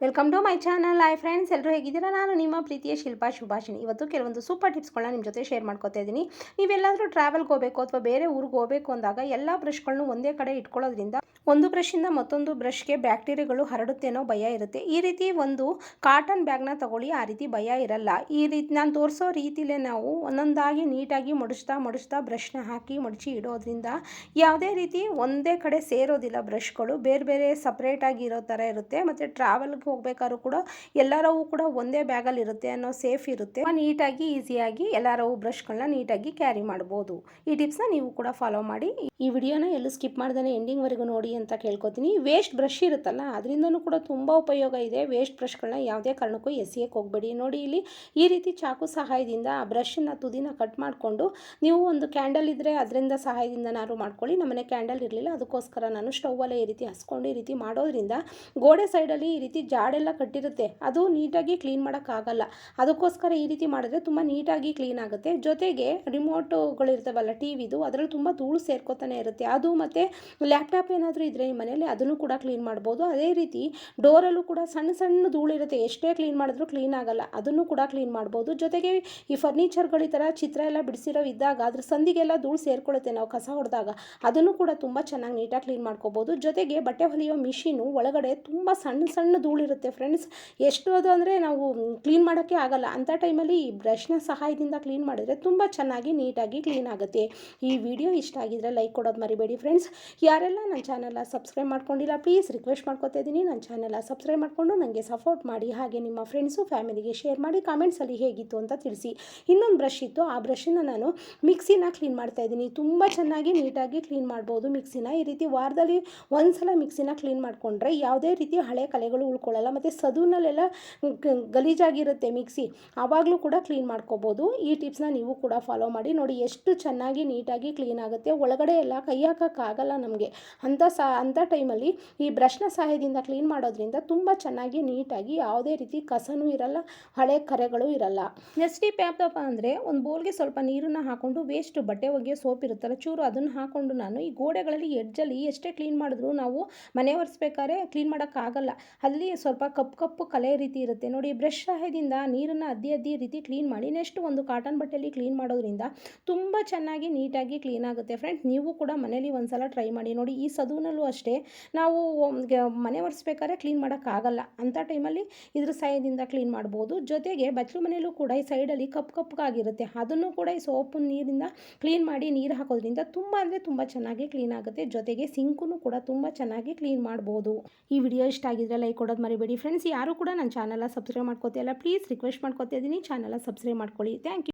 Welcome to my channel hi friends ಎಲ್ಲರೂ ಹೇಗಿದ್ದೀರಾ? ನಾನು ನಿಮ್ಮ ಪ್ರೀತಿಯ ಶಿಲ್ಪಾ ಶುಭಾಷಿಣಿ ಇವತ್ತು ಕೆಲವೊಂದು ಸೂಪರ್ ಟಿಪ್ಸ್ಗಳನ್ನ ನಿಮ್ಮ ಜೊತೆ ಶೇರ್ ಮಾಡ್ಕೊತಾ ಇದ್ದೀನಿ. ನೀವೆಲ್ಲಾದರೂ ಟ್ರಾವೆಲ್ಗೆ ಹೋಗಬೇಕು ಅಥವಾ ಬೇರೆ ಊರಿಗೆ ಹೋಗಬೇಕು ಅಂದಾಗ ಎಲ್ಲ ಬ್ರಷ್ಗಳನ್ನು ಒಂದೇ ಕಡೆ ಇಟ್ಕೊಳ್ಳೋದ್ರಿಂದ ಒಂದು ಬ್ರಷಿಂದ ಮತ್ತೊಂದು ಬ್ರಷ್ಗೆ ಬ್ಯಾಕ್ಟೀರಿಯಾಗಳು ಹರಡುತ್ತೇನೋ ಭಯ ಇರುತ್ತೆ. ಈ ರೀತಿ ಒಂದು ಕಾಟನ್ ಬ್ಯಾಗ್ನ ತಗೊಳ್ಳಿ, ಆ ರೀತಿ ಭಯ ಇರಲ್ಲ. ಈ ರೀತಿ ನಾನು ತೋರಿಸೋ ರೀತಿಲೇ ನಾವು ಒಂದೊಂದಾಗಿ ನೀಟಾಗಿ ಮಡಿಸ್ತಾ ಮಡಿಸ್ತಾ ಬ್ರಷ್ನ ಹಾಕಿ ಮಡಚಿ ಇಡೋದ್ರಿಂದ ಯಾವುದೇ ರೀತಿ ಒಂದೇ ಕಡೆ ಸೇರೋದಿಲ್ಲ ಬ್ರಷ್ಗಳು ಬೇರೆ ಬೇರೆ ಸಪ್ರೇಟಾಗಿ ಇರೋ ಥರ ಇರುತ್ತೆ. ಮತ್ತು ಟ್ರಾವೆಲ್ಗೆ ಹೋಗ್ಬೇಕಾದ್ರೂ ಕೂಡ ಎಲ್ಲರವು ಕೂಡ ಒಂದೇ ಬ್ಯಾಗಲ್ಲಿ ಇರುತ್ತೆ ಅನ್ನೋ ಸೇಫ್ ಇರುತ್ತೆ. ನೀಟಾಗಿ, ಈಸಿಯಾಗಿ ಎಲ್ಲರವು ಬ್ರಷ್ಗಳನ್ನ ನೀಟಾಗಿ ಕ್ಯಾರಿ ಮಾಡ್ಬೋದು. ಈ ಟಿಪ್ಸ್ನ ನೀವು ಕೂಡ ಫಾಲೋ ಮಾಡಿ. ಈ ವಿಡಿಯೋನ ಎಲ್ಲೂ ಸ್ಕಿಪ್ ಮಾಡ್ದೇ ಎಂಡಿಂಗ್ವರೆಗೂ ನೋಡಿ ಅಂತ ಕೇಳ್ಕೊತೀನಿ. ವೇಸ್ಟ್ ಬ್ರಷ್ ಇರುತ್ತಲ್ಲ, ಅದರಿಂದನೂ ಕೂಡ ತುಂಬ ಉಪಯೋಗ ಇದೆ. ವೇಸ್ಟ್ ಬ್ರಷ್ಗಳನ್ನ ಯಾವುದೇ ಕಾರಣಕ್ಕೂ ಎಸಿಯಕ್ಕೆ ಹೋಗಬೇಡಿ. ನೋಡಿ ಇಲ್ಲಿ ಈ ರೀತಿ ಚಾಕು ಸಹಾಯದಿಂದ ಆ ಬ್ರಷನ್ನ ತುದಿನ ಕಟ್ ಮಾಡಿಕೊಂಡು ನೀವು ಒಂದು ಕ್ಯಾಂಡಲ್ ಇದ್ದರೆ ಅದರಿಂದ ಸಹಾಯದಿಂದ ನಾನು ಮಾಡ್ಕೊಳ್ಳಿ. ನಮ್ಮನೆ ಕ್ಯಾಂಡಲ್ ಇರಲಿಲ್ಲ, ಅದಕ್ಕೋಸ್ಕರ ನಾನು ಸ್ಟೌವಲ್ಲೇ ಈ ರೀತಿ ಹಸ್ಕೊಂಡು ಈ ರೀತಿ ಮಾಡೋದ್ರಿಂದ ಗೋಡೆ ಸೈಡಲ್ಲಿ ಈ ರೀತಿ ಜಾಡೆಲ್ಲ ಕಟ್ಟಿರುತ್ತೆ, ಅದು ನೀಟಾಗಿ ಕ್ಲೀನ್ ಮಾಡೋಕ್ಕಾಗಲ್ಲ. ಅದಕ್ಕೋಸ್ಕರ ಈ ರೀತಿ ಮಾಡಿದ್ರೆ ತುಂಬ ನೀಟಾಗಿ ಕ್ಲೀನ್ ಆಗುತ್ತೆ. ಜೊತೆಗೆ ರಿಮೋಟುಗಳಿರ್ತವಲ್ಲ ಟಿ ವಿದು ಅದರಲ್ಲಿ ತುಂಬ ಧೂಳು ಸೇರ್ಕೋತಾನೆ ಇರುತ್ತೆ. ಅದು ಮತ್ತು ಲ್ಯಾಪ್ಟಾಪ್ ಏನಾದರೂ ಇದ್ದರೆ ನಿಮ್ಮ ಮನೆಯಲ್ಲಿ ಅದನ್ನು ಕೂಡ ಕ್ಲೀನ್ ಮಾಡ್ಬೋದು. ಅದೇ ರೀತಿ ಡೋರಲ್ಲೂ ಕೂಡ ಸಣ್ಣ ಸಣ್ಣ ಧೂಳು ಇರುತ್ತೆ. ಎಷ್ಟೇ ಕ್ಲೀನ್ ಮಾಡಿದ್ರೂ ಕ್ಲೀನ್ ಆಗಲ್ಲ. ಅದನ್ನು ಕೂಡ ಕ್ಲೀನ್ ಮಾಡ್ಬೋದು. ಜೊತೆಗೆ ಈ ಫರ್ನಿಚರ್ಗಳು ಈ ಥರ ಚಿತ್ರ ಎಲ್ಲ ಬಿಡಿಸಿರೋ ಇದ್ದಾಗ, ಅದ್ರ ಸಂದಿಗೆಲ್ಲ ಧೂಳು ಸೇರ್ಕೊಳ್ಳುತ್ತೆ ನಾವು ಕಸ ಹೊಡೆದಾಗ. ಅದನ್ನು ಕೂಡ ತುಂಬ ಚೆನ್ನಾಗಿ ನೀಟಾಗಿ ಕ್ಲೀನ್ ಮಾಡ್ಕೋಬೋದು. ಜೊತೆಗೆ ಬಟ್ಟೆ ಹೊಲಿಯೋ ಮಿಷಿನು ಒಳಗಡೆ ತುಂಬ ಸಣ್ಣ ಸಣ್ಣ ಧೂಳಿರುತ್ತೆ ಫ್ರೆಂಡ್ಸ್ ಎಷ್ಟು ಅದು ಅಂದರೆ ನಾವು ಕ್ಲೀನ್ ಮಾಡೋಕ್ಕೆ ಆಗಲ್ಲ. ಅಂಥ ಟೈಮಲ್ಲಿ ಈ ಬ್ರಷ್ನ ಸಹಾಯದಿಂದ ಕ್ಲೀನ್ ಮಾಡಿದರೆ ತುಂಬ ಚೆನ್ನಾಗಿ ನೀಟಾಗಿ ಕ್ಲೀನ್ ಆಗುತ್ತೆ. ಈ ವಿಡಿಯೋ ಇಷ್ಟ ಆಗಿದ್ರೆ ಲೈಕ್ ಕೊಡೋದು ಮರಿಬೇಡಿ ಫ್ರೆಂಡ್ಸ್ ಯಾರೆಲ್ಲ ನನ್ನ ಚಾನಲ್ನ ಸಬ್ಸ್ಕ್ರೈಬ್ ಮಾಡ್ಕೊಂಡಿಲ್ಲ ಪ್ಲೀಸ್ ರಿಕ್ವೆಸ್ಟ್ ಮಾಡ್ಕೊತಾ ಇದ್ದೀನಿ. ನನ್ನ ಚಾನಲ್ನ ಸಬ್ಸ್ಕ್ರೈಬ್ ಮಾಡಿಕೊಂಡು ನನಗೆ ಸಪೋರ್ಟ್ ಮಾಡಿ. ಹಾಗೆ ನಿಮ್ಮ ಫ್ರೆಂಡ್ಸು ಫ್ಯಾಮಿಲಿಗೆ ಶೇರ್ ಮಾಡಿ ಕಾಮೆಂಟ್ಸಲ್ಲಿ ಹೇಗಿತ್ತು ಅಂತ ತಿಳಿಸಿ. ಇನ್ನೊಂದು ಬ್ರಷ್ ಇತ್ತು. ಆ ಬ್ರಷನ್ನು ನಾನು ಮಿಕ್ಸಿನ ಕ್ಲೀನ್ ಮಾಡ್ತಾ ಇದ್ದೀನಿ. ತುಂಬ ಚೆನ್ನಾಗಿ ನೀಟಾಗಿ ಕ್ಲೀನ್ ಮಾಡ್ಬೋದು ಮಿಕ್ಸಿನ ಈ ರೀತಿ ವಾರದಲ್ಲಿ ಒಂದು ಸಲ ಮಿಕ್ಸಿನ ಕ್ಲೀನ್ ಮಾಡಿಕೊಂಡ್ರೆ ಯಾವುದೇ ರೀತಿ ಹಳೆ ಕಲೆಗಳು ಉಳ್ಕೊಳ್ಳಲ್ಲ ಮತ್ತು ಸದೂನಲ್ಲೆಲ್ಲ ಗಲೀಜಾಗಿರುತ್ತೆ ಮಿಕ್ಸಿ. ಆವಾಗಲೂ ಕೂಡ ಕ್ಲೀನ್ ಮಾಡ್ಕೋಬೋದು. ಈ ಟಿಪ್ಸ್ನ ನೀವು ಕೂಡ ಫಾಲೋ ಮಾಡಿ. ನೋಡಿ ಎಷ್ಟು ಚೆನ್ನಾಗಿ ನೀಟಾಗಿ ಕ್ಲೀನ್ ಆಗುತ್ತೆ. ಒಳಗಡೆ ಎಲ್ಲ ಕೈ ಹಾಕೋಕ್ಕಾಗಲ್ಲ ನಮಗೆ. ಅಂಥ ಸಾ ಅಂಥ ಟೈಮಲ್ಲಿ ಈ ಬ್ರಷ್ನ ಸಹಾಯದಿಂದ ಕ್ಲೀನ್ ಮಾಡೋದ್ರಿಂದ ತುಂಬ ಚೆನ್ನಾಗಿ ನೀಟಾಗಿ ಯಾವುದೇ ರೀತಿ ಕಸನೂ ಇರಲ್ಲ, ಹಳೆ ಕರೆಗಳು ಇರಲ್ಲ. ನೆಕ್ಸ್ಟ್ ಟಿಪ್ ಯಾವ್ದಪ್ಪ ಅಂದರೆ ಒಂದು ಬೋಲ್ಗೆ ಸ್ವಲ್ಪ ನೀರನ್ನು ಹಾಕೊಂಡು ವೇಸ್ಟ್ ಬಟ್ಟೆ ಒಗೆಯೋ ಸೋಪ್ ಇರುತ್ತಲ್ಲ ಚೂರು ಅದನ್ನು ಹಾಕ್ಕೊಂಡು ನಾನು ಈ ಗೋಡೆಗಳಲ್ಲಿ ಎಡ್ಜಲ್ಲಿ ಎಷ್ಟೇ ಕ್ಲೀನ್ ಮಾಡಿದ್ರು ನಾವು ಮನೆ ಒರೆಸ್ಬೇಕಾದ್ರೆ ಕ್ಲೀನ್ ಮಾಡೋಕ್ಕಾಗಲ್ಲ. ಅಲ್ಲಿ ಸ್ವಲ್ಪ ಕಪ್ಪು ಕಪ್ಪು ಕಲೆ ರೀತಿ ಇರುತ್ತೆ. ನೋಡಿ, ಬ್ರಷ್ ಸಹಾಯದಿಂದ ನೀರನ್ನು ಅದ್ದಿ ಅದ್ದಿ ರೀತಿ ಕ್ಲೀನ್ ಮಾಡಿ ನೆಕ್ಸ್ಟ್ ಒಂದು ಕಾಟನ್ ಬಟ್ಟೆಯಲ್ಲಿ ಕ್ಲೀನ್ ಮಾಡೋದ್ರಿಂದ ತುಂಬ ಚೆನ್ನಾಗಿ ನೀಟಾಗಿ ಕ್ಲೀನ್ ಆಗುತ್ತೆ. ಫ್ರೆಂಡ್ಸ್ ನೀವು ಕೂಡ ಮನೇಲಿ ಒಂದ್ಸಲ ಟ್ರೈ ಮಾಡಿ. ನೋಡಿ, ಈ ಸದೂನಲ್ಲೂ ಅಷ್ಟೇ ನಾವು ಮನೆ ಒರೆಸ್ಬೇಕಾದ್ರೆ ಕ್ಲೀನ್ ಮಾಡೋಕ್ಕಾಗಲ್ಲ. ಅಂಥ ಟೈಮಲ್ಲಿ ಇದ್ರ ಸಹಾಯದಿಂದ ಕ್ಲೀನ್ ಮಾಡ್ಬೋದು. ಜೊತೆಗೆ ಬಚ್ಚಲು ಮನೆಯಲ್ಲೂ ಕೂಡ ಈ ಸೈಡಲ್ಲಿ ಕಪ್ಪು ಕಪ್ಪಗಾಗಿರುತ್ತೆ ಅದನ್ನು ಕೂಡ ಈ ಸೋಪು ನೀರಿಂದ ಕ್ಲೀನ್ ಮಾಡಿ ನೀರು ಹಾಕೋದ್ರಿಂದ ತುಂಬ ಅಂದರೆ ತುಂಬ ಚೆನ್ನಾಗಿ ಕ್ಲೀನ್ ಆಗುತ್ತೆ. ಜೊತೆಗೆ ಸಿಂಕು ಕೂಡ ತುಂಬ ಚೆನ್ನಾಗಿ ಕ್ಲೀನ್ ಮಾಡ್ಬೋದು. ಈ ವಿಡಿಯೋ ಇಷ್ಟ ಆಗಿದ್ರೆ ಲೈಕ್ ಕೊಡೋದು ಮರಿಬೇಡಿ ಫ್ರೆಂಡ್ಸ್, ಯಾರು ಕೂಡ ನನ್ನ ಚಾನಲ ಸಬ್ಸ್ಕ್ರೈಬ್ ಮಾಡ್ಕೋತಿಯಲ್ಲ ಪ್ಲೀಸ್ ರಿಕ್ವೆಸ್ಟ್ ಮಾಡ್ಕೋತಾ ಇದ್ದೀನಿ ಸಬ್ಸ್ಕ್ರೈಬ್ ಮಾಡ್ಕೊಳ್ಳಿ. Thank you